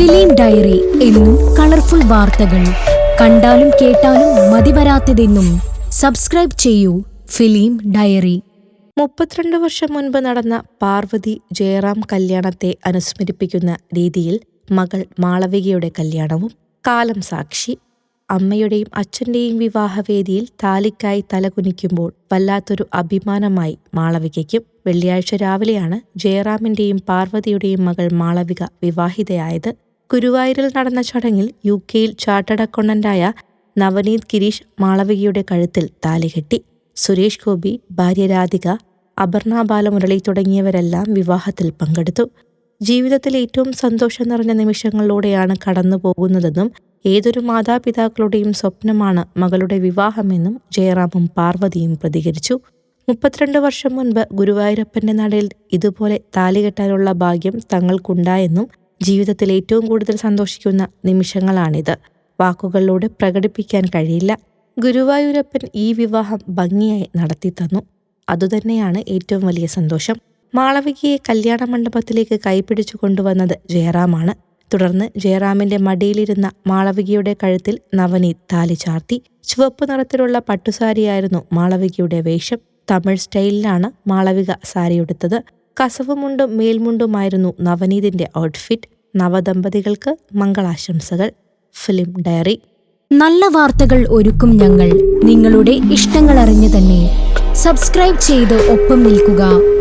Film diary എന്നും colourful വാർത്തകൾ. കണ്ടാലും കേട്ടാലും മതിവരാത്തതെന്നും സബ്സ്ക്രൈബ് ചെയ്യൂ ഫിലിം ഡയറി. മുപ്പത്തിരണ്ട് വർഷം മുൻപ് നടന്ന പാർവതി ജയറാം കല്യാണത്തെ അനുസ്മരിപ്പിക്കുന്ന രീതിയിൽ മകൾ മാളവികയുടെ കല്യാണവും കാലം സാക്ഷി. അമ്മയുടെയും അച്ഛന്റെയും വിവാഹവേദിയിൽ താലിക്കായി തലകുനിക്കുമ്പോൾ വല്ലാത്തൊരു അഭിമാനമായി മാളവികയ്ക്കും വെള്ളിയാഴ്ച രാവിലെയാണ് ജയറാമിന്റെയും പാർവതിയുടെയും മകൾ മാളവിക വിവാഹിതയായത്. ഗുരുവായൂരിൽ നടന്ന ചടങ്ങിൽ യു കെയിൽ ചാർട്ടേഡ് അക്കൗണ്ടന്റായ നവനീത് ഗിരീഷ് മാളവികയുടെ കഴുത്തിൽ താലികെട്ടി സുരേഷ് ഗോപി ഭാര്യ രാധിക അപർണ ബാലമുരളി തുടങ്ങിയവരെല്ലാം വിവാഹത്തിൽ പങ്കെടുത്തു. ജീവിതത്തിൽ ഏറ്റവും സന്തോഷം നിറഞ്ഞ നിമിഷങ്ങളിലൂടെയാണ് കടന്നു പോകുന്നതെന്നും ഏതൊരു മാതാപിതാക്കളുടെയും സ്വപ്നമാണ് മകളുടെ വിവാഹമെന്നും ജയറാമും പാർവതിയും പ്രതികരിച്ചു. മുപ്പത്തിരണ്ട് വർഷം മുൻപ് ഗുരുവായൂരപ്പന്റെ നടയിൽ ഇതുപോലെ താലികെട്ടാനുള്ള ഭാഗ്യം തങ്ങൾക്കുണ്ടായെന്നും ജീവിതത്തിൽ ഏറ്റവും കൂടുതൽ സന്തോഷിക്കുന്ന നിമിഷങ്ങളാണിത്. വാക്കുകളിലൂടെ പ്രകടിപ്പിക്കാൻ കഴിയില്ല. ഗുരുവായൂരപ്പൻ ഈ വിവാഹം ഭംഗിയായി നടത്തി തന്നു. അതുതന്നെയാണ് ഏറ്റവും വലിയ സന്തോഷം. മാളവികയെ കല്യാണ മണ്ഡപത്തിലേക്ക് കൈപിടിച്ചു കൊണ്ടുവന്നത് ജയറാമാണ്. തുടർന്ന് ജയറാമിന്റെ മടിയിലിരുന്ന മാളവികയുടെ കഴുത്തിൽ നവനി താലി ചാർത്തി. ചുവപ്പ് നിറത്തിലുള്ള പട്ടുസാരിയായിരുന്നു മാളവികയുടെ വേഷം. തമിഴ് സ്റ്റൈലിലാണ് മാളവിക സാരിയുടുത്തത് കസവുമുണ്ടും മേൽമുണ്ടുമായിരുന്നു നവനീതിന്റെ ഔട്ട്ഫിറ്റ്. നവദമ്പതികൾക്ക് മംഗളാശംസകൾ. Film diary. നല്ല വാർത്തകൾ ഒരുക്കും ഞങ്ങൾ. നിങ്ങളുടെ ഇഷ്ടങ്ങൾ അറിഞ്ഞു തന്നെ. സബ്സ്ക്രൈബ് ചെയ്ത് ഒപ്പം നിൽക്കുക.